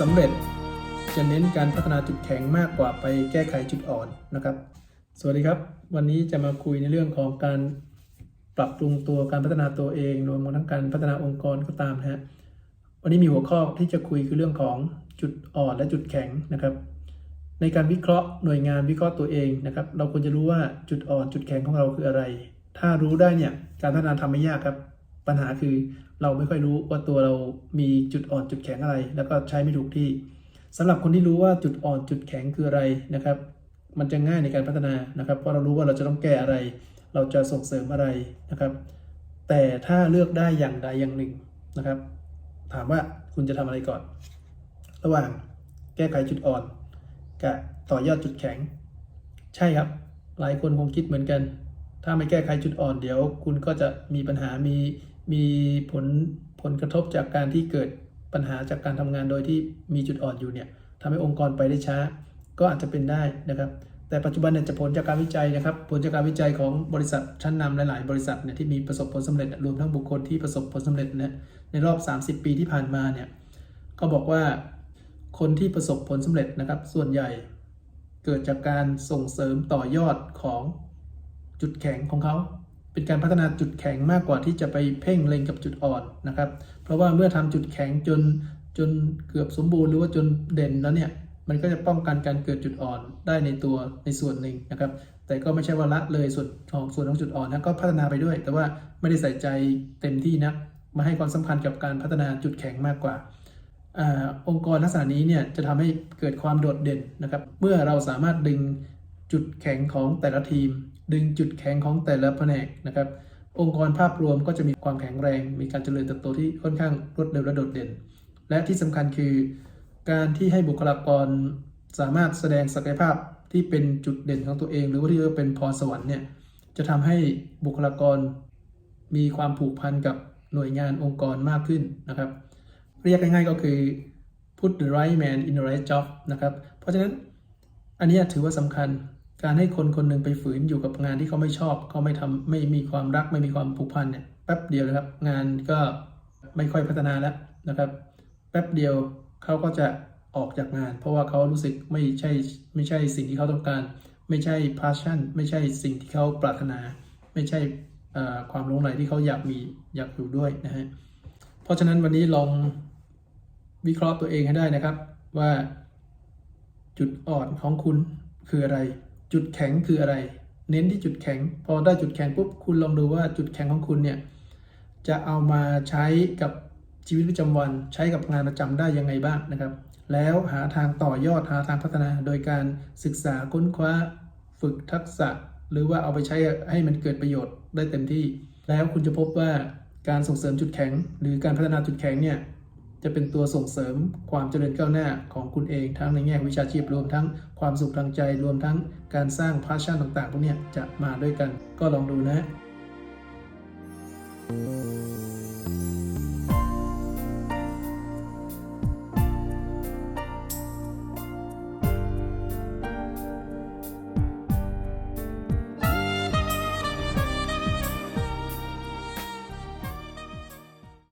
สำเร็จ จะเน้นการพัฒนาจุดแข็งมากกว่าไปแก้ไขจุดอ่อนนะครับ สวัสดีครับ วันนี้จะมาคุยในเรื่องของการปรับปรุงตัวการพัฒนาตัวเองรวมทั้งการพัฒนาองค์กรก็ตามฮะวันนี้มีหัวข้อที่จะคุยคือเรื่องของจุดอ่อนและจุดแข็งนะครับ ในการวิเคราะห์หน่วยงานวิเคราะห์ตัวเองนะครับ เราควรจะรู้ว่าจุดอ่อนจุดแข็งของเราคืออะไร ถ้ารู้ได้เนี่ยการพัฒนาทำไม่ยากครับ ปัญหาคือ เราไม่ค่อยรู้ว่าตัวเรามีจุดอ่อนจุดแข็งอะไร แล้วก็ใช้ไม่ถูกที่สำหรับคนที่รู้ว่าจุดอ่อนจุดแข็งคืออะไรนะครับ มันจะง่ายในการพัฒนานะครับ เพราะเรารู้ว่าเราจะต้องแก้อะไร เราจะส่งเสริมอะไรนะครับ แต่ถ้าเลือกได้อย่างใดอย่างหนึ่งนะครับ ถามว่าคุณจะทำอะไรก่อน ระหว่างแก้ไขจุดอ่อน กับต่อยอดจุดแข็ง ใช่ครับ หลายคนคงคิดเหมือนกัน ถ้าไม่แก้ไขจุดอ่อนเดี๋ยว คุณก็จะมีปัญหามีมีผลผลกระทบจากการที่เกิดปัญหาจากการทำงานโดยที่มีจุดอ่อนอยู่เนี่ยทำให้องค์กรไปได้ช้า ก็อาจจะเป็นได้นะครับ แต่ปัจจุบันเนี่ยจะผลจากการวิจัยนะครับ ผลจากการวิจัยของบริษัทชั้นนำหลาย ๆ บริษัทเนี่ยที่มีประสบผลสำเร็จรวมทั้งบุคคลที่ประสบผลสำเร็จเนี่ยในรอบ 30 ปีที่ผ่านมาเนี่ยก็บอกว่าคนที่ประสบผลสำเร็จนะครับ ส่วนใหญ่เกิดจากการส่งเสริมต่อยอดของ จุดแข็งของเขา เป็นการพัฒนาจุดแข็งมากกว่าที่จะไปเพ่งเล็งกับจุดอ่อนนะครับ เพราะว่าเมื่อทำจุดแข็งจนจนเกือบสมบูรณ์หรือว่าจนเด่นแล้วเนี่ยมันก็จะป้องกันการเกิดจุดอ่อนได้ในตัวในส่วนหนึ่งนะครับ แต่ก็ไม่ใช่ว่าละเลยส่วนของส่วนของจุดอ่อนนะก็พัฒนาไปด้วย แต่ว่าไม่ได้ใส่ใจเต็มที่นะมาให้ความสำคัญกับการพัฒนาจุดแข็งมากกว่าอาองค์กรลักษณะนี้เนี่ยจะทำให้เกิดความโดดเด่นนะครับ เมื่อเราสามารถดึงจุดแข็งของแต่ละทีม ดึงจุดแข็งของแต่ละแผนกนะครับ องค์กรภาพรวมก็จะมีความแข็งแรง มีการเจริญเติบโตที่ค่อนข้างรวดเร็วและโดดเด่น และที่สำคัญคือ การที่ให้บุคลากรสามารถแสดงศักยภาพที่เป็นจุดเด่นของตัวเอง หรือว่าที่เรียกว่าเป็นพรสวรรค์เนี่ยจะทำให้บุคลากรมีความผูกพันกับหน่วยงานองค์กรมากขึ้นนะครับ เรียกง่ายๆก็คือ put the right man in the right job นะครับ เพราะฉะนั้นอันนี้ถือว่าสำคัญ การให้คนคนหนึ่งไปฝืนอยู่กับงานที่เขาไม่ชอบเขาไม่ทำไม่มีความรักไม่มีความผูกพันเนี่ยแป๊บเดียวนะครับ งานก็ไม่ค่อยพัฒนาแล้วนะครับ แป๊บเดียวเขาก็จะออกจากงาน เพราะว่าเขารู้สึกไม่ใช่ไม่ใช่สิ่งที่เขาต้องการ ไม่ใช่ passion ไม่ใช่สิ่งที่เขาปรารถนา ไม่ใช่ความหลงใหลที่เขาอยากมีอยากอยู่ด้วยนะฮะเพราะฉะนั้นวันนี้ลองวิเคราะห์ตัวเองให้ได้นะครับว่าจุดอ่อนของคุณคืออะไร จุดแข็งคืออะไร เน้นที่จุดแข็ง พอได้จุดแข็งปุ๊บคุณลองดูว่าจุดแข็งของคุณเนี่ยจะเอามาใช้กับชีวิตประจำวัน ใช้กับงานประจำได้ยังไงบ้างนะครับ แล้วหาทางต่อยอดหาทางพัฒนา โดยการศึกษาค้นคว้าฝึกทักษะ หรือว่าเอาไปใช้ให้มันเกิดประโยชน์ได้เต็มที่ แล้วคุณจะพบว่าการส่งเสริมจุดแข็ง หรือการพัฒนาจุดแข็งเนี่ย จะเป็นตัวส่งเสริมความเจริญก้าวหน้าของคุณเอง ทั้งในแง่วิชาชีพรวมทั้งความสุขทางใจรวมทั้งการสร้างพาชั่นต่างๆพวกนี้จะมาด้วยกันก็ลองดูนะ